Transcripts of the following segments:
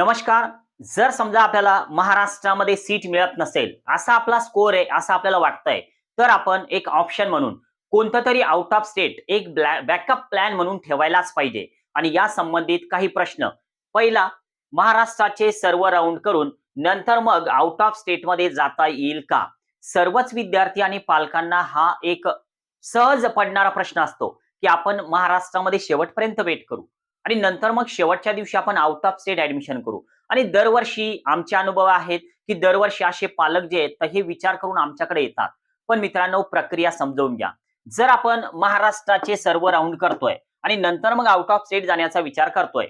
नमस्कार. जर समजा आपल्याला महाराष्ट्रामध्ये सीट मिळत नसेल असा आपला स्कोर आहे असं आपल्याला वाटतंय तर आपण एक ऑप्शन म्हणून कोणतं तरी आउट ऑफ स्टेट एक बॅकअप प्लॅन म्हणून ठेवायलाच पाहिजे. आणि या संबंधित काही प्रश्न. पहिला महाराष्ट्राचे सर्व राऊंड करून नंतर मग आउट ऑफ स्टेटमध्ये जाता येईल का? सर्वच विद्यार्थी आणि पालकांना हा एक सहज पडणारा प्रश्न असतो की आपण महाराष्ट्रामध्ये शेवटपर्यंत वेट करू. आणि नंतर मग शेवटच्या दिवशी आपण आउट ऑफ स्टेट ऍडमिशन करू. आणि दरवर्षी आमचे अनुभव आहेत की दरवर्षी असे पालक जे आहेत तर हे विचार करून आमच्याकडे येतात. पण मित्रांनो प्रक्रिया समजवून घ्या. जर आपण महाराष्ट्राचे सर्व राऊंड करतोय आणि नंतर मग आउट ऑफ स्टेट जाण्याचा विचार करतोय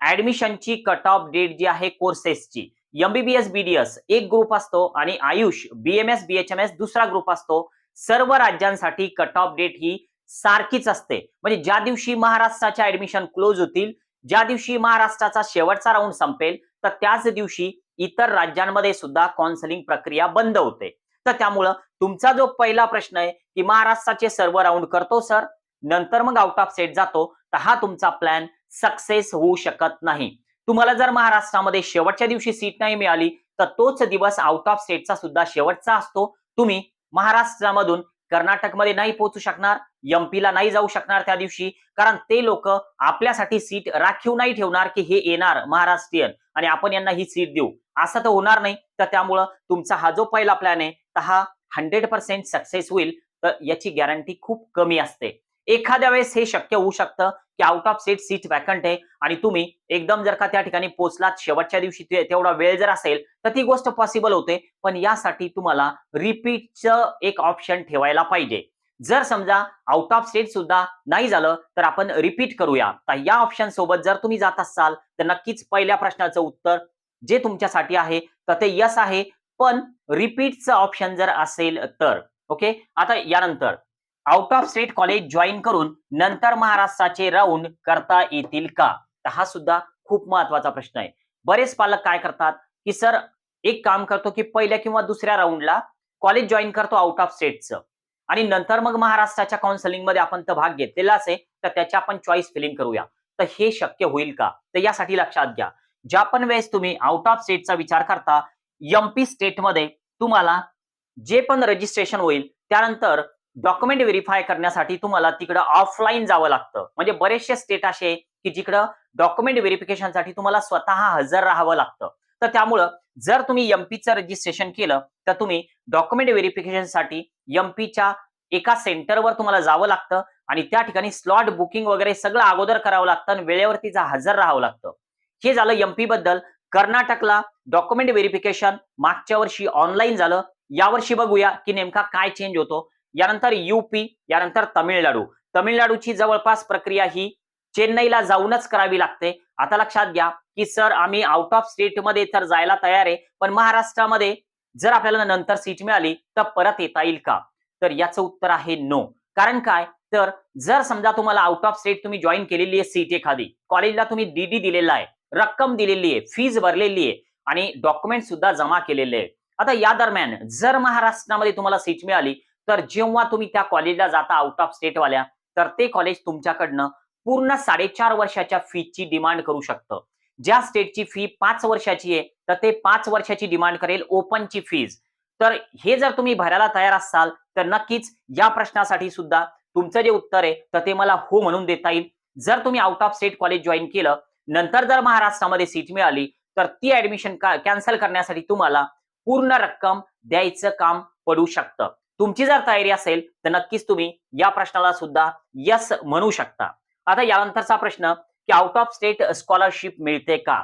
ऍडमिशनची कट ऑफ डेट जी आहे कोर्सेसची एमबीबीएस बीडीएस एक ग्रुप असतो आणि आयुष बीएमएस बीएचएमएस दुसरा ग्रुप असतो सर्व राज्यांसाठी कट ऑफ डेट ही सारखीच असते. म्हणजे ज्या दिवशी महाराष्ट्राच्या ऍडमिशन क्लोज होतील ज्या दिवशी महाराष्ट्राचा शेवटचा राऊंड संपेल तर त्याच दिवशी इतर राज्यांमध्ये सुद्धा काउन्सिलिंग प्रक्रिया बंद होते. तर त्यामुळं तुमचा जो पहिला प्रश्न आहे की महाराष्ट्राचे सर्व राऊंड करतो सर नंतर मग आउट ऑफ सेट जातो तर हा तुमचा प्लॅन सक्सेस होऊ शकत नाही. तुम्हाला जर महाराष्ट्रामध्ये शेवटच्या दिवशी सीट नाही मिळाली तर तोच दिवस आउट ऑफ स्टेटचा सुद्धा शेवटचा असतो. तुम्ही महाराष्ट्रामधून कर्नाटकमध्ये नाही पोहोचू शकणार. एमपीला नाही जाऊ शकणार त्या दिवशी कारण ते लोक आपल्यासाठी सीट राखीव नाही ठेवणार की हे येणार महाराष्ट्रीयन आणि आपण यांना ही सीट देऊ. असं तर होणार नाही. तर त्यामुळं तुमचा हा जो पहिला प्लॅन आहे तर हा हंड्रेड पर्सेंट सक्सेस होईल. तर याची गॅरंटी खूप कमी असते. एखाद्या वेळेस हे शक्य होऊ शकतं की out of seat seat vacant आहे आणि तुम्ही एकदम जर का त्या ठिकाणी पोहोचलात शेवटच्या दिवशी तेवढा वेळ जर असेल तर ती गोष्ट पॉसिबल होते. पण यासाठी तुम्हाला रिपीटचं एक ऑप्शन ठेवायला पाहिजे. जर समजा आउट ऑफ स्टेट सुद्धा नाही झालं तर आपण रिपीट करूया. तर या ऑप्शन सोबत जर तुम्ही जात असाल तर नक्कीच पहिल्या प्रश्नाचं उत्तर जे तुमच्यासाठी आहे तर ते यस आहे. पण रिपीटचं ऑप्शन जर असेल तर ओके आता यानंतर out of state college join करून नंतर महाराष्ट्राचे राऊंड करता येतील का? तर हा सुद्धा खूप महत्त्वाचा प्रश्न आहे. बरेच पालक काय करतात की सर एक काम करतो की पहिल्या किंवा दुसऱ्या राऊंडला कॉलेज जॉईन करतो आउट ऑफ स्टेटचं आणि नंतर मग महाराष्ट्राच्या काउन्सिलिंगमध्ये आपण तर भाग घेतलेलाच आहे तर त्याची आपण चॉईस फिलिंग करूया. तर हे शक्य होईल का? तर यासाठी लक्षात घ्या. ज्या पण वेळेस तुम्ही आउट ऑफ स्टेटचा विचार करता एमपी स्टेटमध्ये तुम्हाला जे पण रजिस्ट्रेशन होईल त्यानंतर डॉक्युमेंट व्हेरीफाय करण्यासाठी तुम्हाला तिकडं ऑफलाईन जावं लागतं. म्हणजे बरेचसे स्टेट असे की जिकडं डॉक्युमेंट व्हेरिफिकेशनसाठी तुम्हाला स्वतः हजर राहावं लागतं. तर त्यामुळं जर तुम्ही एमपीचं रजिस्ट्रेशन केलं तर तुम्ही डॉक्युमेंट व्हेरिफिकेशनसाठी एमपीच्या एका सेंटरवर तुम्हाला जावं लागतं आणि त्या ठिकाणी स्लॉट बुकिंग वगैरे सगळं अगोदर करावं लागतं आणि वेळेवरती हजर राहावं लागतं. हे झालं एमपी बद्दल. कर्नाटकला डॉक्युमेंट व्हेरिफिकेशन मागच्या वर्षी ऑनलाईन झालं. यावर्षी बघूया की नेमका काय चेंज होतो. यानंतर युपी यानंतर तमिळनाडू. तमिळनाडूची जवळपास प्रक्रिया ही चेन्नईला जाऊनच करावी लागते. आता लक्षात घ्या की सर आम्ही आउट ऑफ स्टेटमध्ये तर जायला तयार आहे पण महाराष्ट्रामध्ये जर आपल्याला नंतर सीट मिळाली तर परत येता येईल का? तर याचं उत्तर आहे नो कारण काय? तर जर समजा तुम्हाला आउट ऑफ स्टेट तुम्ही जॉईन केलेली आहे सीट एखादी कॉलेजला तुम्ही डीडी दिलेला आहे रक्कम दिलेली आहे फीज भरलेली आहे आणि डॉक्युमेंट सुद्धा जमा केलेले आहे. आता या दरम्यान जर महाराष्ट्रामध्ये तुम्हाला सीट मिळाली तर जेव्हा तुम्ही त्या कॉलेजला जाता आउट ऑफ स्टेटवाल्या तर ते कॉलेज तुमच्याकडनं पूर्ण साडेचार वर्षाच्या फीची डिमांड करू शकतं. ज्या स्टेटची फी पाच वर्षाची आहे तर ते पाच वर्षाची डिमांड करेल ओपनची फीज तर हे जर तुम्ही भरायला तयार असाल तर नक्कीच या प्रश्नासाठी सुद्धा तुमचं जे उत्तर आहे तर ते मला हो म्हणून देता येईल. जर तुम्ही out of state college join केलं नंतर जर महाराष्ट्रामध्ये सीट मिळाली तर ती ऍडमिशन कॅन्सल करण्यासाठी तुम्हाला पूर्ण रक्कम द्यायचं काम पडू शकतं. तुमची जर तयारी असेल तर नक्कीच तुम्ही या प्रश्नाला सुद्धा यस म्हणू शकता. आता यानंतरचा प्रश्न की आउट ऑफ स्टेट स्कॉलरशिप मिळते का?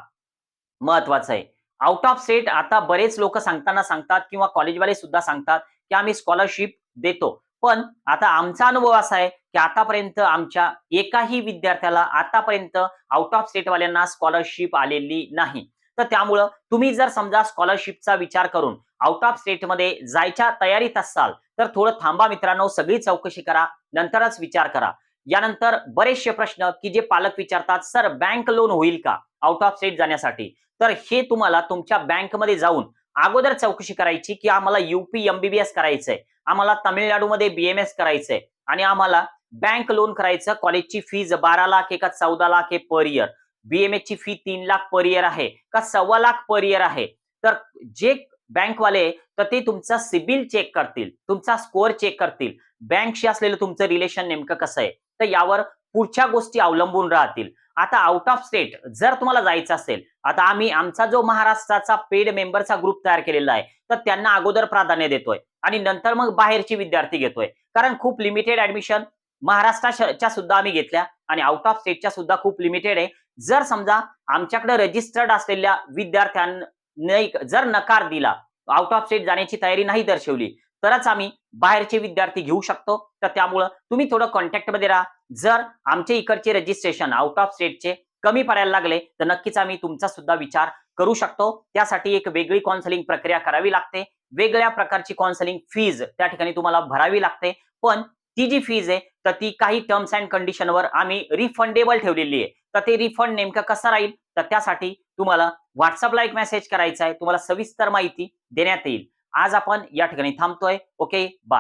महत्वाचं आहे. आउट ऑफ स्टेट आता बरेच लोक सांगताना सांगतात किंवा कॉलेजवाले सुद्धा सांगतात की आम्ही स्कॉलरशिप देतो. पण आता आमचा अनुभव असा आहे की आतापर्यंत आमच्या एकाही विद्यार्थ्याला आतापर्यंत आउट ऑफ स्टेटवाल्यांना स्कॉलरशिप आलेली नाही. तर त्यामुळं तुम्ही जर समजा स्कॉलरशिपचा विचार करून आउट ऑफ स्टेटमध्ये जायच्या तयारीत असाल तर थोडं थांबा मित्रांनो सगळी चौकशी करा नंतरच विचार करा. यानंतर बरेचसे प्रश्न की जे पालक विचारतात सर बँक लोन होईल का? आउट ऑफ स्टेट जाण्यासाठी? तर हे तुम्हाला तुमच्या बँकमध्ये जाऊन अगोदर चौकशी करायची की आम्हाला युपी एमबीबीएस करायचंय आम्हाला तामिळनाडूमध्ये बीएमएस करायचंय आणि आम्हाला बँक लोन करायचं कॉलेजची फीज बारा लाख एका चौदा लाख आहे पर इयर बीएमएस ची फी तीन लाख पर इयर आहे का सव्वा लाख पर इयर आहे? तर जे बँकवाले तर ते तुमचा सिबिल चेक करतील तुमचा स्कोअर चेक करतील. बँकशी असलेलं तुमचं रिलेशन नेमकं कसं आहे? तर यावर पुढच्या गोष्टी अवलंबून राहतील. आता आउट ऑफ स्टेट जर तुम्हाला जायचं असेल आता आम्ही आमचा जो महाराष्ट्राचा पेड मेंबरचा ग्रुप तयार केलेला आहे तर त्यांना अगोदर प्राधान्य देतोय आणि नंतर मग बाहेरचे विद्यार्थी घेतोय. कारण खूप लिमिटेड ऍडमिशन महाराष्ट्राच्या सुद्धा आम्ही घेतल्या आणि आउट ऑफ स्टेटच्या सुद्धा खूप लिमिटेड आहे. जर समजा आमच्याकडे रजिस्टर्ड असलेल्या विद्यार्थ्यांनी जर नकार दिला आउट ऑफ स्टेट जाण्याची तयारी नाही दर्शवली तरच आम्ही बाहेरचे विद्यार्थी घेऊ शकतो. तर त्यामुळं तुम्ही थोडं कॉन्टॅक्टमध्ये राहा. जर आमचे इकडचे रजिस्ट्रेशन आउट ऑफ स्टेटचे कमी पडायला लागले तर नक्कीच आम्ही तुमचा सुद्धा विचार करू शकतो. त्यासाठी एक वेगळी काउन्सलिंग प्रक्रिया करावी लागते. वेगळ्या प्रकारची काउन्सलिंग फीज त्या ठिकाणी तुम्हाला भरावी लागते. पण ती जी फीज आहे तर ती काही टर्म्स अँड कंडिशनवर आम्ही रिफंडेबल ठेवलेली आहे. तर ते रिफंड नेमकं कसं राहील? तर त्यासाठी तुम्हाला व्हॉट्सअपला एक मेसेज करायचा आहे. तुम्हाला सविस्तर माहिती देण्यात येईल. आज आपण या ठिकाणी थांबतोय. Okay bye